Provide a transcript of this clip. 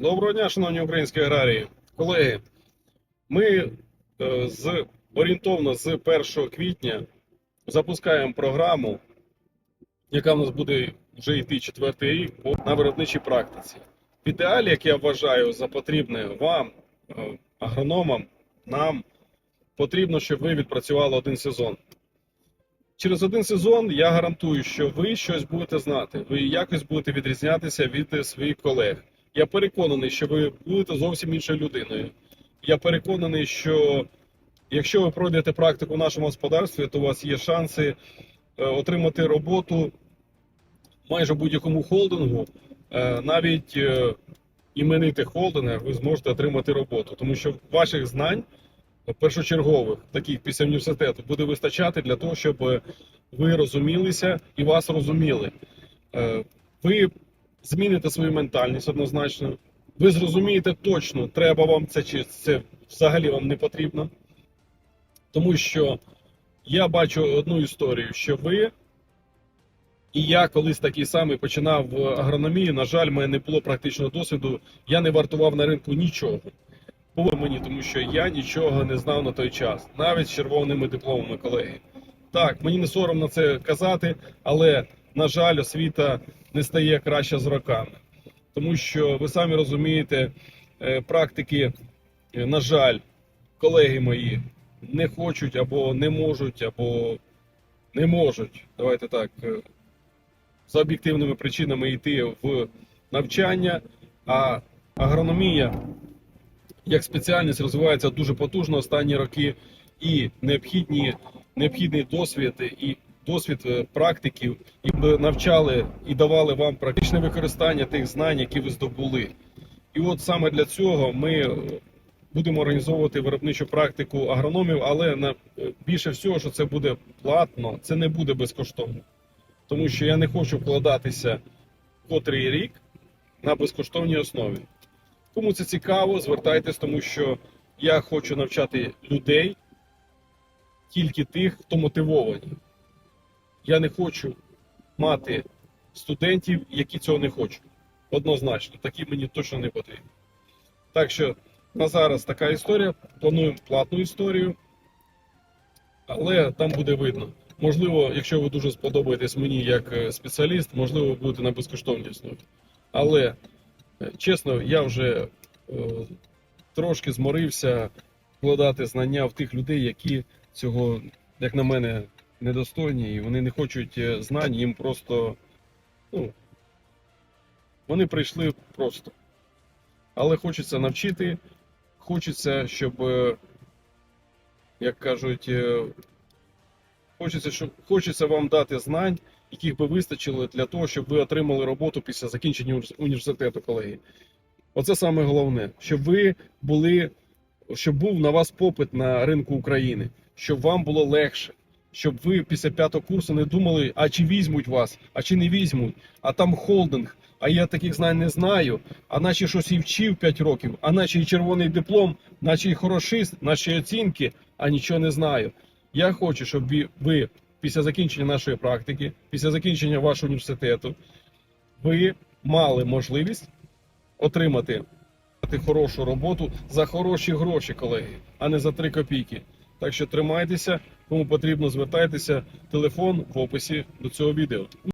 Доброго дня, шановні українські аграрії. Колеги, ми е, з орієнтовно з 1 квітня запускаємо програму, яка в нас буде вже йти четвертий рік на виробничій практиці. В ідеалі, як я вважаю за потрібне вам, е, агрономам, нам потрібно, щоб ви відпрацювали один сезон. Через один сезон я гарантую, що ви щось будете знати, ви якось будете відрізнятися від е, своїх колег. Я переконаний, що ви будете зовсім іншою людиною. Я переконаний, що якщо ви пройдете практику в нашому господарстві, то у вас є шанси е, отримати роботу майже будь-якому холдингу, Е, навіть е, іменитих ви зможете отримати роботу, тому що ваших знань першочергових, таких після університету, буде вистачати для того, щоб ви розумілися і вас розуміли. Ви зміните свою ментальність однозначно. Ви зрозумієте точно, треба вам це чи це взагалі вам не потрібно. Тому що я бачу одну історію, що ви і я колись такий самий починав в агрономії. На жаль, в мене не було практичного досвіду. Я не вартував на ринку нічого. Було мені, тому що я нічого не знав на той час, навіть з червоними дипломами, колеги. Так, мені не соромно це казати, але на жаль, освіта не стає краще з роками. Тому що ви самі розумієте, е, практики, е, на жаль, колеги мої не хочуть або не можуть, або не можуть. Давайте так. е, За об'єктивними причинами йти в навчання, а агрономія як спеціальність розвивається дуже потужно останні роки, і необхідні, необхідний досвід і досвід е, практиків, і навчали і давали вам практичне використання тих знань, які ви здобули. І от саме для цього ми е, будемо організовувати виробничу практику агрономів, але на е, більше всього, що це буде платно, це не буде безкоштовно. Тому що я не хочу вкладатися котрий рік на безкоштовній основі. Кому це цікаво, звертайтесь, тому що я хочу навчати людей, тільки тих, хто мотивовані. Я не хочу мати студентів, які цього не хочуть. Однозначно, такі мені точно не потрібні. Так що на зараз така історія. Плануємо платну історію, але там буде видно. Можливо, якщо ви дуже сподобаєтесь мені як е, спеціаліст, можливо, ви будете на безкоштовній основі. Але Е, Чесно, я вже е, трошки зморився вкладати знання в тих людей, які цього, як на мене, недостойні, і вони не хочуть е, знань, їм просто. Ну, вони прийшли просто. Але хочеться навчити, хочеться, щоб, е, як кажуть, е, хочеться, щоб, хочеться вам дати знань, яких би вистачило для того, щоб ви отримали роботу після закінчення університету, колеги. Оце саме головне, щоб ви були, щоб був на вас попит на ринку України, щоб вам було легше, щоб ви після п'ятого курсу не думали, а чи візьмуть вас, а чи не візьмуть, а там холдинг, а я таких знань не знаю, а наче щось і вчив 5 років, а наче і червоний диплом, наче і хорошист, наче і оцінки, а нічого не знаю. Я хочу, щоб ви, після закінчення нашої практики, після закінчення вашого університету, ви мали можливість отримати хорошу роботу за хороші гроші, колеги, а не за 3 копійки. Так що тримайтеся, кому потрібно, звертайтеся. Телефон в описі до цього відео.